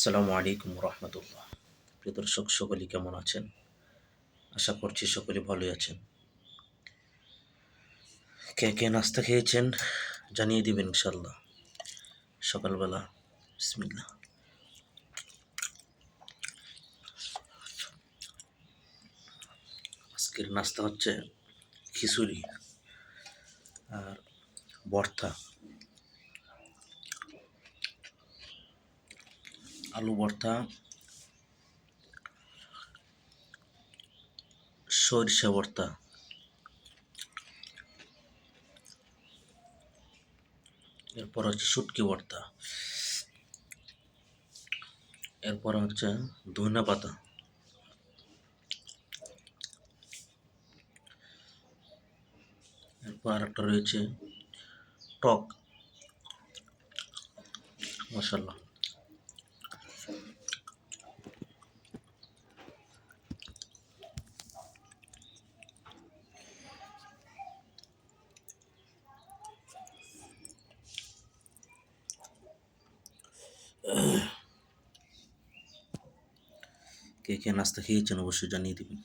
আসসালামু আলাইকুম রহমতুল্লাহ প্রিয় দর্শক সকলে কেমন আছেন? আশা করছি সকলে ভালোই আছেন। কে কে নাস্তা খেয়েছেন জানিয়ে দিবেন ইনশাল্লাহ সকালবেলা, বিসমিল্লাহ। আজকের নাস্তা হচ্ছে খিচুড়ি আর ভর্তা। আলু ভর্তা, সরিষা ভর্তা। এরপর হচ্ছে শুটকি ভর্তা। এরপর হচ্ছে ধনে পাতা। এরপর আরেকটা রয়েছে টক। মশাল্লা কে কে নাস্তা খেয়েছেন অবশ্যই জানিয়ে দিবেন